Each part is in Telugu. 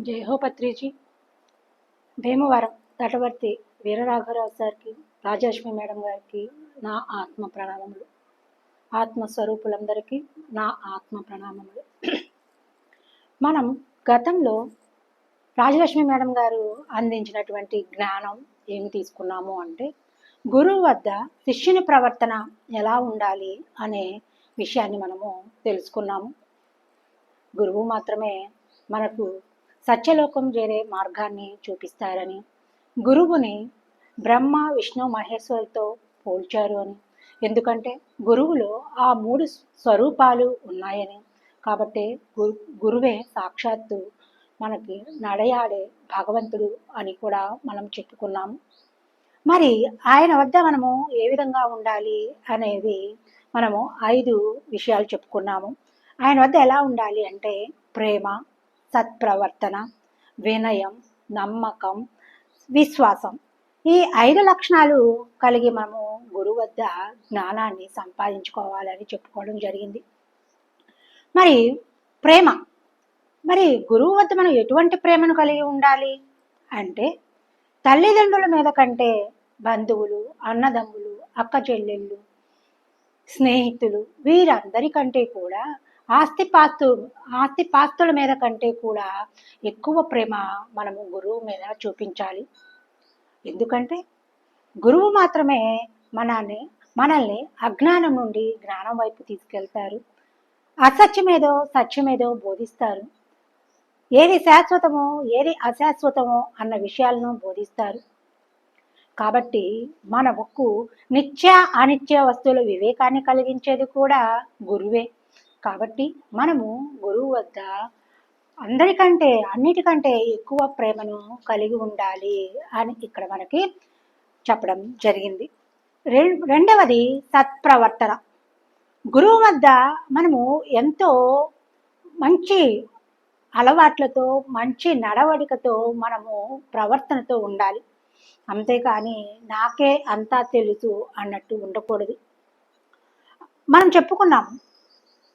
జయహోపత్రిజీ భీమవరం తటవర్తి వీరరాఘవరావు సార్కి రాజలక్ష్మి మేడం గారికి నా ఆత్మ ప్రణామములు. ఆత్మస్వరూపులందరికీ నా ఆత్మ ప్రణామములు. మనం గతంలో రాజలక్ష్మి మేడం గారు అందించినటువంటి జ్ఞానం ఏమి తీసుకున్నాము అంటే గురువు వద్ద శిష్యుని ప్రవర్తన ఎలా ఉండాలి అనే విషయాన్ని మనము తెలుసుకున్నాము. గురువు మాత్రమే మనకు సత్యలోకం చేరే మార్గాన్ని చూపిస్తారని గురువుని బ్రహ్మ విష్ణు మహేశ్వరులతో పోల్చారు అని. ఎందుకంటే గురువులో ఆ మూడు స్వరూపాలు ఉన్నాయని. కాబట్టి గురు గురువే సాక్షాత్తు మనకి నడయాడే భగవంతుడు అని కూడా మనం చెప్పుకున్నాము మరి ఆయన వద్ద మనము ఏ విధంగా ఉండాలి అనేది మనము ఐదు విషయాలు చెప్పుకున్నాము. ఆయన వద్ద ఎలా ఉండాలి అంటే ప్రేమ సత్ప్రవర్తన వినయం నమ్మకం విశ్వాసం. ఈ ఐదు లక్షణాలు కలిగి మనము గురువు వద్ద జ్ఞానాన్ని సంపాదించుకోవాలని చెప్పుకోవడం జరిగింది. మరి ప్రేమ. మరి గురువు వద్ద మనం ఎటువంటి ప్రేమను కలిగి ఉండాలి? అంటే తల్లిదండ్రుల మీద కంటే బంధువులు అన్నదమ్ములు అక్క చెల్లెళ్ళు స్నేహితులు వీరందరికంటే కూడా ఆస్తిపాస్తు ఆస్తిపాస్తుల మీద కంటే కూడా ఎక్కువ ప్రేమ మనము గురువు మీద చూపించాలి. ఎందుకంటే గురువు మాత్రమే మనల్ని మనల్ని అజ్ఞానం నుండి జ్ఞానం వైపు తీసుకెళ్తారు. అసత్యమేదో సత్యమేదో బోధిస్తారు. ఏది శాశ్వతమో ఏది అశాశ్వతమో అన్న విషయాలను బోధిస్తారు. కాబట్టి మనకు నిత్య అనిత్య వస్తువుల వివేకాన్ని కలిగించేది కూడా గురువే. కాబట్టి మనము గురువు వద్ద అందరికంటే అన్నిటికంటే ఎక్కువ ప్రేమను కలిగి ఉండాలి అని ఇక్కడ మనకి చెప్పడం జరిగింది. రె రెండవది సత్ప్రవర్తన. గురువు వద్ద మనము ఎంతో మంచి అలవాట్లతో మంచి నడవడికతో మనము ప్రవర్తనతో ఉండాలి. అంతేకాని నాకే అంతా తెలుసు అన్నట్టు ఉండకూడదు. మనం చెప్పుకున్నాం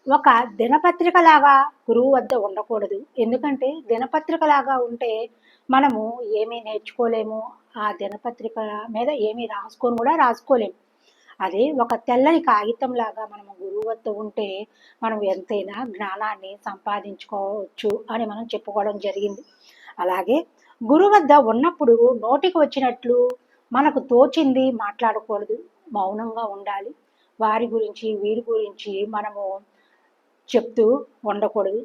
ఒక దినపత్రిక లాగా గురువు వద్ద ఉండకూడదు. ఎందుకంటే దినపత్రిక లాగా ఉంటే మనము ఏమీ నేర్చుకోలేము. ఆ దినపత్రిక మీద ఏమీ రాసుకొని కూడా రాసుకోలేము. అదే ఒక తెల్లని కాగితం లాగా మనము గురువు వద్ద ఉంటే మనం ఎంతైనా జ్ఞానాన్ని సంపాదించుకోవచ్చు అని మనం చెప్పుకోవడం జరిగింది. అలాగే గురువు వద్ద ఉన్నప్పుడు నోటికి వచ్చినట్లు మనకు తోచింది మాట్లాడకూడదు. మౌనంగా ఉండాలి. వారి గురించి వీరి గురించి మనము చెప్తూ ఉండకూడదు.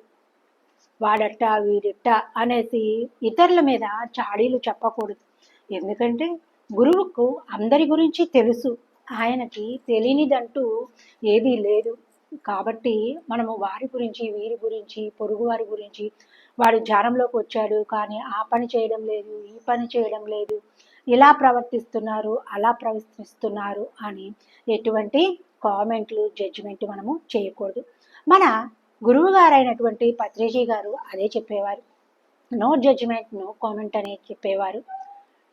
వాడట్ట వీడిట్ట అనేసి ఇతరుల మీద చాడీలు చెప్పకూడదు. ఎందుకంటే గురువుకు అందరి గురించి తెలుసు. ఆయనకి తెలియనిదంటూ ఏదీ లేదు. కాబట్టి మనము వారి గురించి వీరి గురించి పొరుగు వారి గురించి వాడు జ్వరంలోకి వచ్చాడు కానీ ఆ పని చేయడం లేదు ఈ పని చేయడం లేదు ఇలా ప్రవర్తిస్తున్నారు అలా ప్రవర్తిస్తున్నారు అని ఎటువంటి కామెంట్లు జడ్జిమెంట్ మనము చేయకూడదు. మన గురువు గారైనటువంటి పత్రిజీ గారు అదే చెప్పేవారు. నో జడ్జిమెంట్ నో కామెంట్ అని చెప్పేవారు.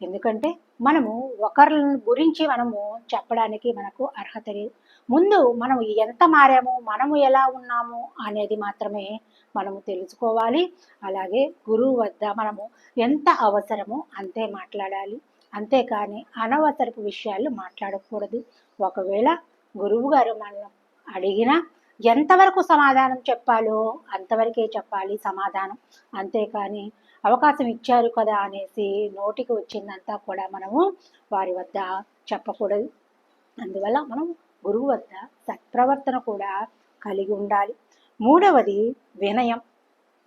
ఎందుకంటే మనము ఒకరి గురించి మనము చెప్పడానికి మనకు అర్హత లేదు. ముందు మనం ఎంత మారాము మనము ఎలా ఉన్నాము అనేది మాత్రమే మనము తెలుసుకోవాలి. అలాగే గురువు వద్ద మనము ఎంత అవసరమో అంతే మాట్లాడాలి. అంతేకాని అనవసరపు విషయాలు మాట్లాడకూడదు. ఒకవేళ గురువు గారు మనం అడిగినా ఎంతవరకు సమాధానం చెప్పాలో అంతవరకే చెప్పాలి సమాధానం. అంతేకాని అవకాశం ఇచ్చారు కదా అనేసి నోటికి వచ్చిందంతా కూడా మనము వారి వద్ద చెప్పకూడదు. అందువల్ల మనం గురువు వద్ద సత్ప్రవర్తన కూడా కలిగి ఉండాలి. మూడవది వినయం.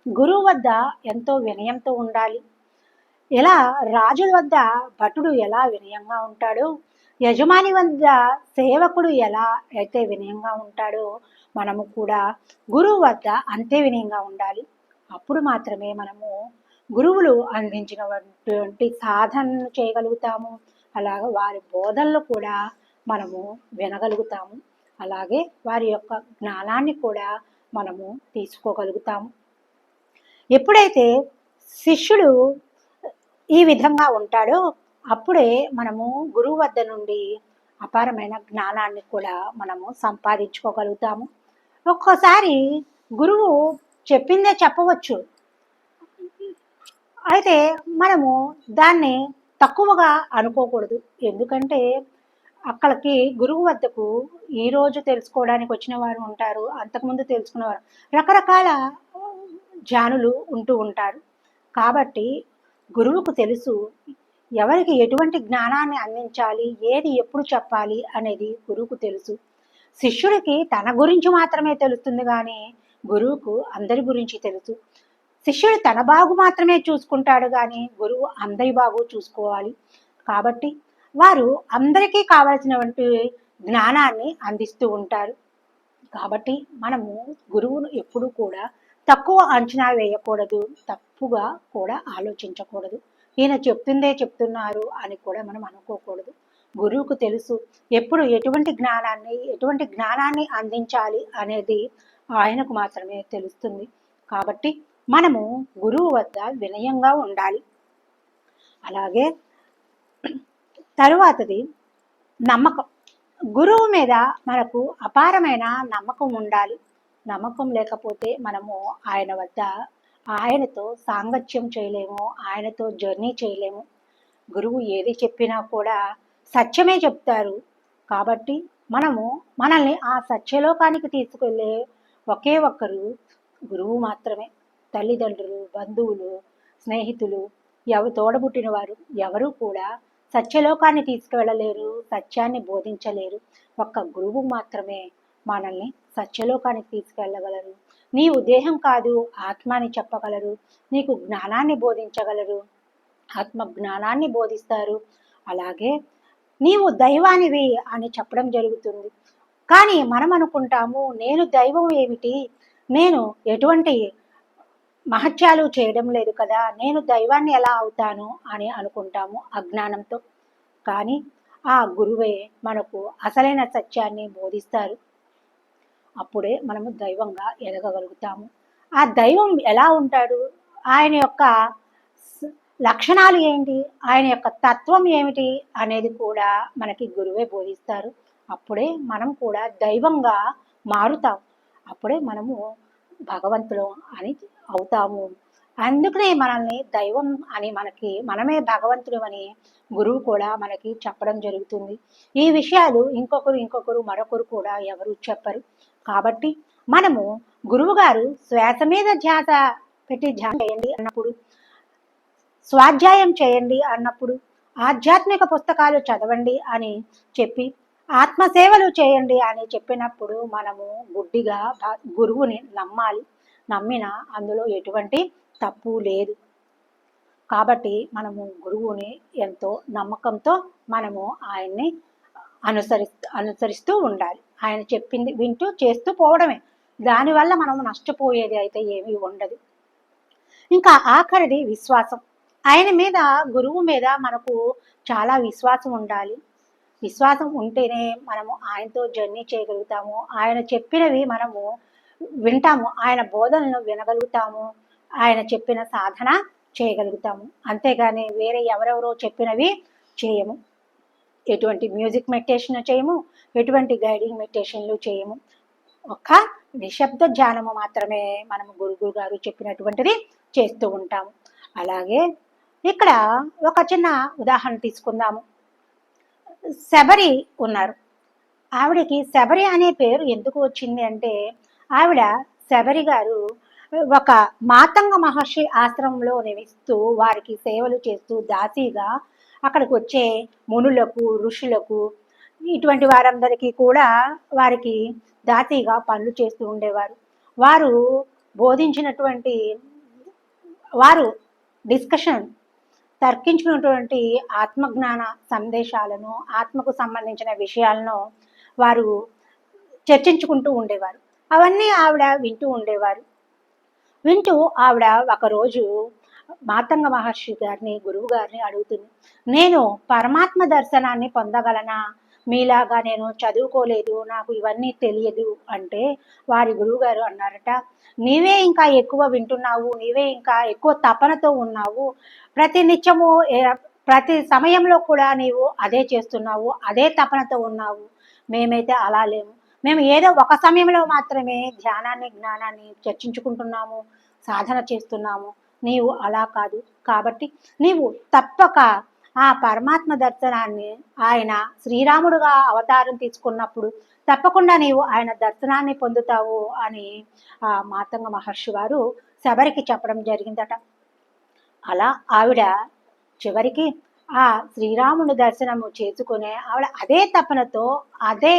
గురువు వద్ద ఎంతో వినయంతో ఉండాలి. ఎలా? రాజుల వద్ద భటుడు ఎలా వినయంగా ఉంటాడో యజమాని వద్ద సేవకుడు ఎలా అయితే వినయంగా ఉంటాడో మనము కూడా గురువు వద్ద అంతే వినయంగా ఉండాలి. అప్పుడు మాత్రమే మనము గురువులు అందించినటువంటి సాధనను చేయగలుగుతాము. అలాగే వారి బోధనలు కూడా మనము వినగలుగుతాము. అలాగే వారి యొక్క జ్ఞానాన్ని కూడా మనము తీసుకోగలుగుతాము. ఎప్పుడైతే శిష్యుడు ఈ విధంగా ఉంటాడో అప్పుడే మనము గురువు వద్ద నుండి అపారమైన జ్ఞానాన్ని కూడా మనము సంపాదించుకోగలుగుతాము. ఒక్కోసారి గురువు చెప్పిందే చెప్పవచ్చు. అయితే మనము దాన్ని తక్కువగా అనుకోకూడదు. ఎందుకంటే అక్కడికి గురువు వద్దకు ఈరోజు తెలుసుకోవడానికి వచ్చిన వారు ఉంటారు అంతకుముందు తెలుసుకునేవారు. రకరకాల జానులు ఉంటూ ఉంటారు. కాబట్టి గురువుకు తెలుసు ఎవరికి ఎటువంటి జ్ఞానాన్ని అందించాలి? ఏది ఎప్పుడు చెప్పాలి? అనేది గురువుకు తెలుసు. శిష్యుడికి తన గురించి మాత్రమే తెలుస్తుంది కానీ గురువుకు అందరి గురించి తెలుసు. శిష్యుడు తన బాగు మాత్రమే చూసుకుంటాడు కానీ గురువు అందరి బాగు చూసుకోవాలి. కాబట్టి వారు అందరికీ కావలసినటువంటి జ్ఞానాన్ని అందిస్తూ ఉంటారు. కాబట్టి మనము గురువును ఎప్పుడూ కూడా తక్కువ అంచనా వేయకూడదు తప్పుగా కూడా ఆలోచించకూడదు. ఈయన చెప్తుందే చెప్తున్నారు అని కూడా మనం అనుకోకూడదు. గురువుకు తెలుసు ఎప్పుడు ఎటువంటి జ్ఞానాన్ని ఎటువంటి జ్ఞానాన్ని అందించాలి అనేది ఆయనకు మాత్రమే తెలుస్తుంది. కాబట్టి మనము గురువు వద్ద వినయంగా ఉండాలి. అలాగే తరువాతది నమ్మకం. గురువు మీద మనకు అపారమైన నమ్మకం ఉండాలి. నమ్మకం లేకపోతే మనము ఆయన వద్ద ఆయనతో సాంగత్యం చేయలేము ఆయనతో జర్నీ చేయలేము. గురువు ఏది చెప్పినా కూడా సత్యమే చెప్తారు. కాబట్టి మనము మనల్ని ఆ సత్యలోకానికి తీసుకెళ్ళే ఒకే ఒక్కరు గురువు మాత్రమే. తల్లిదండ్రులు బంధువులు స్నేహితులు ఎవ తోడబుట్టిన వారు ఎవరూ కూడా సత్యలోకాన్ని తీసుకువెళ్ళలేరు సత్యాన్ని బోధించలేరు. ఒక్క గురువు మాత్రమే మనల్ని సత్యలోకానికి తీసుకెళ్ళగలరు. నీవు దేహం కాదు ఆత్మాని చెప్పగలరు. నీకు జ్ఞానాన్ని బోధించగలరు. ఆత్మ జ్ఞానాన్ని బోధిస్తారు. అలాగే నీవు దైవానివి అని చెప్పడం జరుగుతుంది. కానీ మనం అనుకుంటాము నేను దైవం ఏమిటి? నేను ఎటువంటి మహత్యాలు చేయడం లేదు కదా నేను దైవాన్ని ఎలా అవుతాను అని అనుకుంటాము అజ్ఞానంతో. కానీ ఆ గురువే మనకు అసలైన సత్యాన్ని బోధిస్తారు. అప్పుడే మనము దైవంగా ఎదగగలుగుతాము. ఆ దైవం ఎలా ఉంటాడు? ఆయన యొక్క లక్షణాలు ఏంటి? ఆయన యొక్క తత్వం ఏమిటి? అనేది కూడా మనకి గురువే బోధిస్తారు. అప్పుడే మనం కూడా దైవంగా మారుతాం. అప్పుడే మనము భగవంతులు అని అవుతాము. అందుకనే మనల్ని దైవం అని మనకి మనమే భగవంతుడు అని గురువు కూడా మనకి చెప్పడం జరుగుతుంది. ఈ విషయాలు ఇంకొకరు ఇంకొకరు మరొకరు కూడా ఎవరు చెప్పరు. కాబట్టి మనము గురువుగారు శ్వాస మీద ధ్యాస పెట్టి ధ్యానం చేయండి అన్నప్పుడు స్వాధ్యాయం చేయండి అన్నప్పుడు ఆధ్యాత్మిక పుస్తకాలు చదవండి అని చెప్పి ఆత్మసేవలు చేయండి అని చెప్పినప్పుడు మనము గుడ్డిగా గురువుని నమ్మాలి. నమ్మిన అందులో ఎటువంటి తప్పు లేదు. కాబట్టి మనము గురువుని ఎంతో నమ్మకంతో మనము ఆయన్ని అనుసరి అనుసరిస్తూ ఉండాలి. ఆయన చెప్పింది వింటూ చేస్తూ పోవడమే. దానివల్ల మనం నష్టపోయేది అయితే ఏమీ ఉండదు. ఇంకా ఆఖరిది విశ్వాసం. ఆయన మీద గురువు మీద మనకు చాలా విశ్వాసం ఉండాలి. విశ్వాసం ఉంటేనే మనము ఆయనతో జర్నీ చేయగలుగుతాము. ఆయన చెప్పినవి మనము వింటాము. ఆయన బోధనలు వినగలుగుతాము. ఆయన చెప్పిన సాధన చేయగలుగుతాము. అంతేగాని వేరే ఎవరెవరో చెప్పినవి చేయము. ఎటువంటి మ్యూజిక్ మెడిటేషన్ చేయము ఎటువంటి గైడింగ్ మెడిటేషన్లు చేయము. ఒక్క నిశ్శబ్ద ధ్యానము మాత్రమే మనం గురువు గారు చెప్పినటువంటిది చేస్తూ ఉంటాము. అలాగే ఇక్కడ ఒక చిన్న ఉదాహరణ తీసుకుందాము. శబరి ఉన్నారు. ఆవిడకి శబరి అనే పేరు ఎందుకు వచ్చింది అంటే ఆవిడ శబరి గారు ఒక మాతంగ మహర్షి ఆశ్రమంలో నివసిస్తూ వారికి సేవలు చేస్తూ దాసీగా అక్కడికి వచ్చే మునులకు ఋషులకు ఇటువంటి వారందరికీ కూడా వారికి దాతీగా పనులు చేస్తూ ఉండేవారు. వారు బోధించినటువంటి వారు డిస్కషన్ తర్కించుకున్నటువంటి ఆత్మజ్ఞాన సందేశాలను ఆత్మకు సంబంధించిన విషయాలను వారు చర్చించుకుంటూ ఉండేవారు. అవన్నీ ఆవిడ వింటూ ఉండేవారు. వింటూ ఆవిడ ఒకరోజు మాతంగ మహర్షి గారిని గురువు గారిని అడుగుతుంది నేను పరమాత్మ దర్శనాన్ని పొందగలనా? మీలాగా నేను చదువుకోలేదు నాకు ఇవన్నీ తెలియదు అంటే వారి గురువుగారు అన్నారట. నీవే ఇంకా ఎక్కువ వింటున్నావు నీవే ఇంకా ఎక్కువ తపనతో ఉన్నావు. ప్రతి నిత్యము ప్రతి సమయంలో కూడా నీవు అదే చేస్తున్నావు అదే తపనతో ఉన్నావు. మేమైతే అలా లేము. మేము ఏదో ఒక సమయంలో మాత్రమే ధ్యానాన్ని జ్ఞానాన్ని చర్చించుకుంటున్నాము సాధన చేస్తున్నాము. నీవు అలా కాదు. కాబట్టి నీవు తప్పక ఆ పరమాత్మ దర్శనాన్ని ఆయన శ్రీరాముడుగా అవతారం తీసుకున్నప్పుడు తప్పకుండా నీవు ఆయన దర్శనాన్ని పొందుతావు అని ఆ మాతంగ మహర్షి వారు శబరికి చెప్పడం జరిగిందట. అలా ఆవిడ చివరికి ఆ శ్రీరాముని దర్శనము చేసుకునే ఆవిడ అదే తపనతో అదే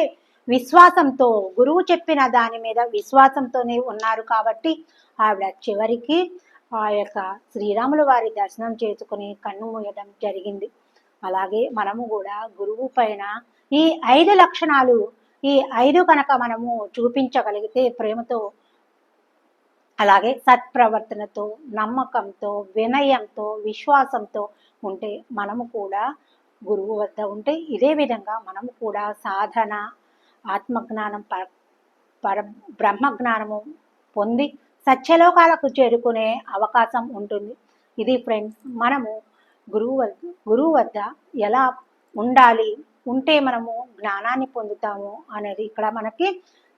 విశ్వాసంతో గురువు చెప్పిన దాని మీద విశ్వాసంతోనే ఉన్నారు కాబట్టి ఆవిడ చివరికి ఆ యొక్క శ్రీరాముల వారి దర్శనం చేసుకుని కన్ను మూయడం జరిగింది. అలాగే మనము కూడా గురువు పైన ఈ ఐదు లక్షణాలు ఈ ఐదు కనుక మనము చూపించగలిగితే ప్రేమతో అలాగే సత్ప్రవర్తనతో నమ్మకంతో వినయంతో విశ్వాసంతో ఉంటే మనము కూడా గురువు వద్ద ఉంటే ఇదే విధంగా మనము కూడా సాధన ఆత్మజ్ఞానం పర పర బ్రహ్మజ్ఞానము పొంది సత్యలోకాలకు చేరుకునే అవకాశం ఉంటుంది. ఇది ఫ్రెండ్స్ మనము గురువు వద్ద గురువు వద్ద ఎలా ఉండాలి? ఉంటే మనము జ్ఞానాన్ని పొందుతాము అనేది ఇక్కడ మనకి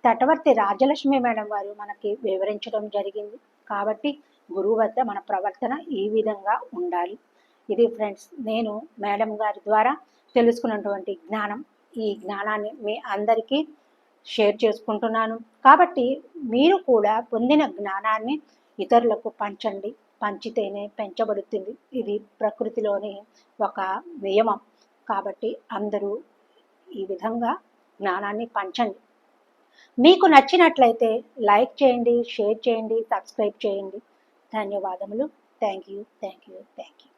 తటవర్తి రాజలక్ష్మి మేడం వారు మనకి వివరించడం జరిగింది. కాబట్టి గురువు వద్ద మన ప్రవర్తన ఈ విధంగా ఉండాలి. ఇది ఫ్రెండ్స్ నేను మేడం గారి ద్వారా తెలుసుకున్నటువంటి జ్ఞానం. ఈ జ్ఞానాన్ని మీ అందరికీ షేర్ చేసుకుంటున్నాను. కాబట్టి మీరు కూడా పొందిన జ్ఞానాన్ని ఇతరులకు పంచండి. పంచితేనే పెంచబడుతుంది. ఇది ప్రకృతిలోని ఒక నియమం కాబట్టి అందరూ ఈ విధంగా జ్ఞానాన్ని పంచండి. మీకు నచ్చినట్లయితే లైక్ చేయండి షేర్ చేయండి సబ్స్క్రైబ్ చేయండి. ధన్యవాదములు. Thank you thank you thank you